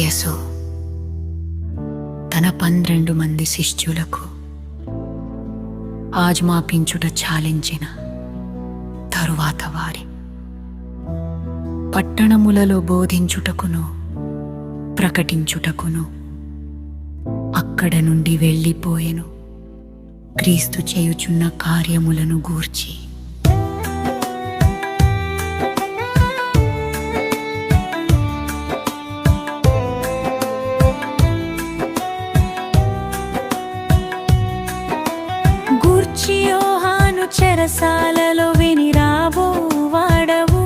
యేసు తన పన్నెండు మంది శిష్యులకు ఆజ్మాపించుట చాలించిన తరువాత వారి పట్టణములలో బోధించుటకును ప్రకటించుటకును అక్కడ నుండి వెళ్ళిపోయెను. క్రీస్తు చేయుచున్న కార్యములను గూర్చి యోహాను చెరసాలలో విని రాబో వాడవు.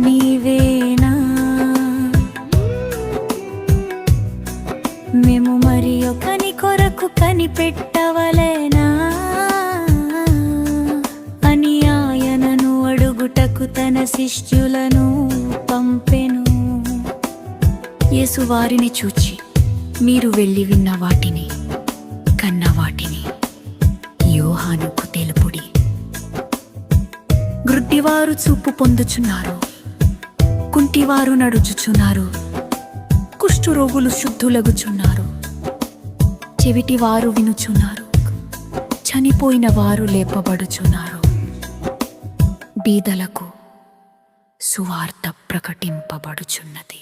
నీవేనా? మేము మరి ఒకని కొరకు కనిపెట్టవలేనా? అని ఆయనను అడుగుటకు తన శిష్యులను పంపెను. యేసు వారిని చూచి మీరు వెళ్ళి విన్న వాటిని కన్న వాటిని. గ్రుడ్డివారు చూపు పొందుచున్నారు. కుంటివారు నడుచుచున్నారు. కుష్ఠురోగులు శుద్ధులగుచున్నారు. చెవిటివారు వినుచున్నారు. చనిపోయిన వారు లేపబడుచున్నారు. బీదలకు సువార్త ప్రకటింపబడుచున్నది.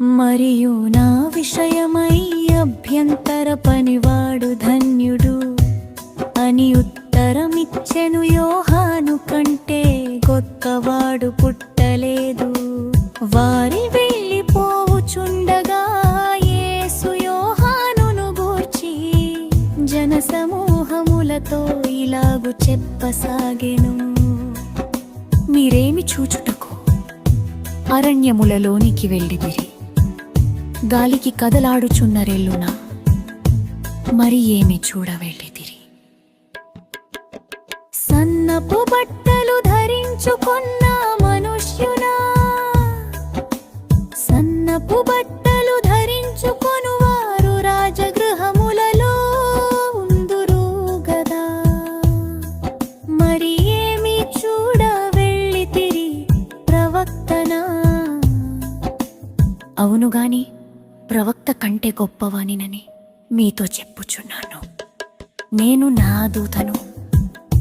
మరియు నా విషయమై అభ్యంతర పనివాడు ధన్యుడు. అని ఉత్తరమిచ్చెను యోహాను కంటే కొత్తవాడు పుట్టలేదు. వారి వెళ్ళిపోవుచుండగా యేసు యోహానును గూర్చి జనసమూహములతో ఇలాగు చెప్పసాగెను. మీరేమి చూచుటకు? అరణ్యములలోనికి వెళ్ళిదిరి గాలికి కదలాడుచున్న రెల్లున మరి ఏమి చూడవెళ్ళిదిరి సన్నపు బట్ట ధరించుకున్న మనుష్యునా. సన్నపు బట్టలు ధరించుకొను వారు రాజగృహములలో ఉందురు గదా. మరి ఏమి చూడ వెళ్ళి తిరి ప్రవక్తనా. అవును గాని ప్రవక్త కంటే గొప్పవానినని మీతో చెప్పుచున్నాను. నేను నా దూతను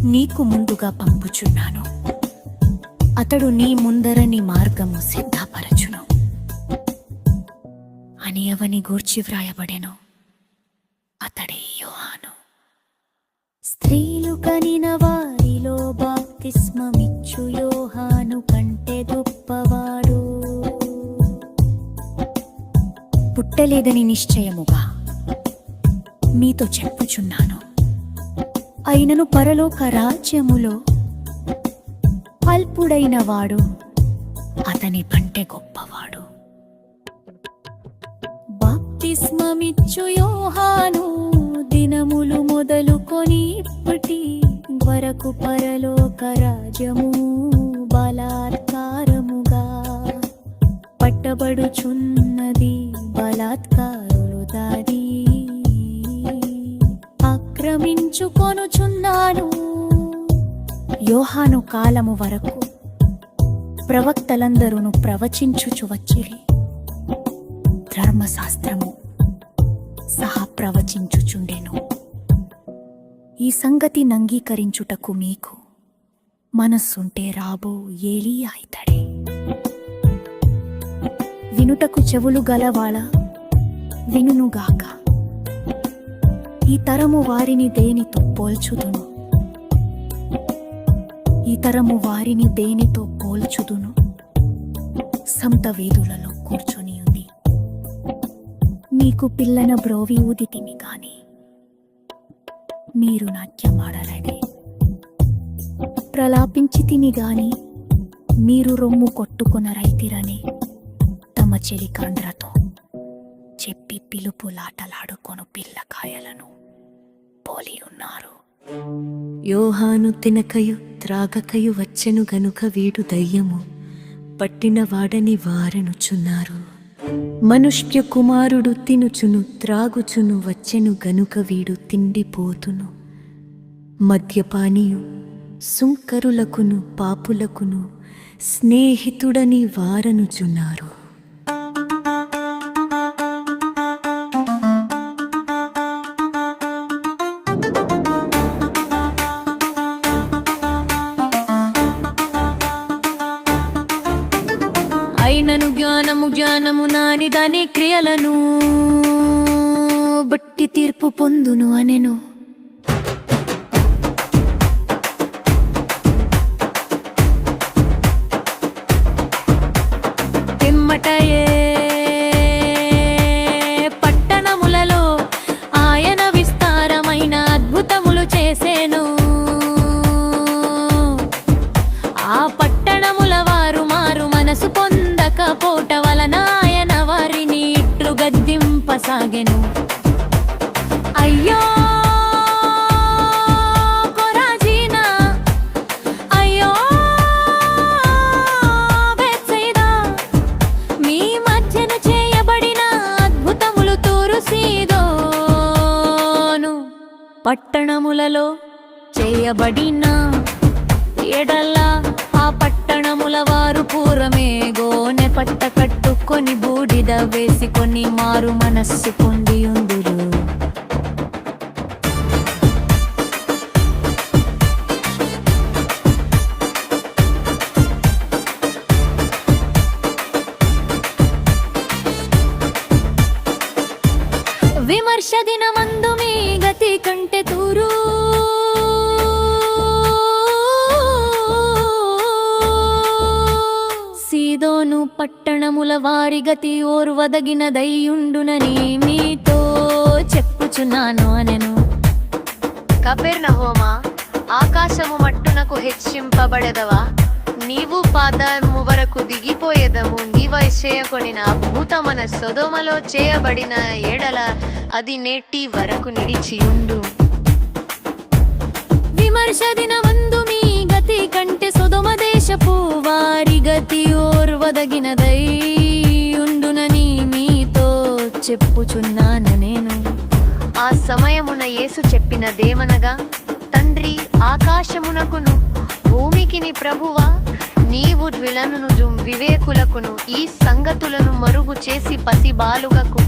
నీకు ముందుగా పంపుచున్నాను. అతడు నీ ముందర నీ మార్గము సిద్ధపరచును. అని అవని గూర్చి వ్రాయబడెను. అతడే యోహాను. స్త్రీలు కనిన వారిలో బాప్తిస్మమిచ్చు యోహాను కంటే గొప్పవాడు. పుట్టలేదని నిశ్చయముగా మీతో చెప్పుచున్నాను. అయినను పరలోక రాజ్యములో అల్పుడైన వాడు అతని కంటే గొప్పవాడు. బాప్తిస్మమిచ్చు యోహాను దినములు మొదలుకొని ఇప్పటి వరకు పరలోక రాజ్యము బలాత్కారముగా పట్టబడుచున్నది బలాత్కారులు దారి ఆక్రమించుకొనుచున్నాను యోహాను కాలము వరకు ప్రవక్తలందరూ ప్రవచించుచు వచ్చిరి. ధర్మశాస్త్రము సహా ప్రవచించుచుండెను. ఈ సంగతి నంగీకరించుటకు మీకు మనస్సుంటే రాబో ఏలీ ఇతడే వినుటకు చెవులు గలవాళ వినుగాక ఈ తరము వారిని దేనితో పోల్చుదును? తరము వారిని దేనితో పోల్చుదును? సంత వీధులలో కూర్చొని ఉంది. మీకు పిల్లన బ్రోవి ఊదితిమి కాని మీరు నాట్యమాడరని ప్రలాపించి తిని గాని మీరు రొమ్ము కొట్టుకున్న రైతిరని తమ చెలికాండ్రతో చెప్పి పిలుపులాటలాడుకొను పిల్లకాయలను పోలి ఉన్నారు యోహాను తినకయు త్రాగకయు వచ్చెను గనుక వీడు దయ్యము. పట్టిన వాడని వారనుచున్నారు. మనుష్య కుమారుడు తినుచును త్రాగుచును వచ్చెను గనుక వీడు తిండిపోతును. మద్యపానీయు సుంకరులకును పాపులకును స్నేహితుడని వారనుచున్నారు. క్రియలను బట్టి తీర్పు పొందును అనెను. పట్టణములలో చేయబడిన ఎడల ఆ పట్టణముల వారు పూర్వమే గోనె పట్ట కట్టుకొని బూడిద వేసుకొని మారు మనస్సు పొంది ఉందురు. విమర్శ దినమందు గతి కంటే తూరు. సీదోను పట్టణముల వారి గతి ఓర్వదగినదయ్యుండునని మీతో చెప్పుచున్నాను అనెను. కపెర్నహోమా ఆకాశము మట్టునకు హెచ్చింపబడెదవా? నీవు పాదము వరకు దిగిపోయేదము నీవై చేయకొనిన అద్భుతమన సొదోమలో చేయబడిన ఏడల అది నేటి వరకు నిడిచియుండు విమర్శ దినమందు మీ గతి కంటే సుధమ దేశపు వారి గతి ఓర్వదగినదై ఉండునని మీతో చెప్పుచున్నాను నేను. ఆ సమయమున యేసు చెప్పినదేమనగా తండ్రి ఆకాశమునకును భూమికిని ప్రభువా నీవు విలనును వివేకులకును ఈ సంగతులను మరుగు చేసి పసి బాలుగకు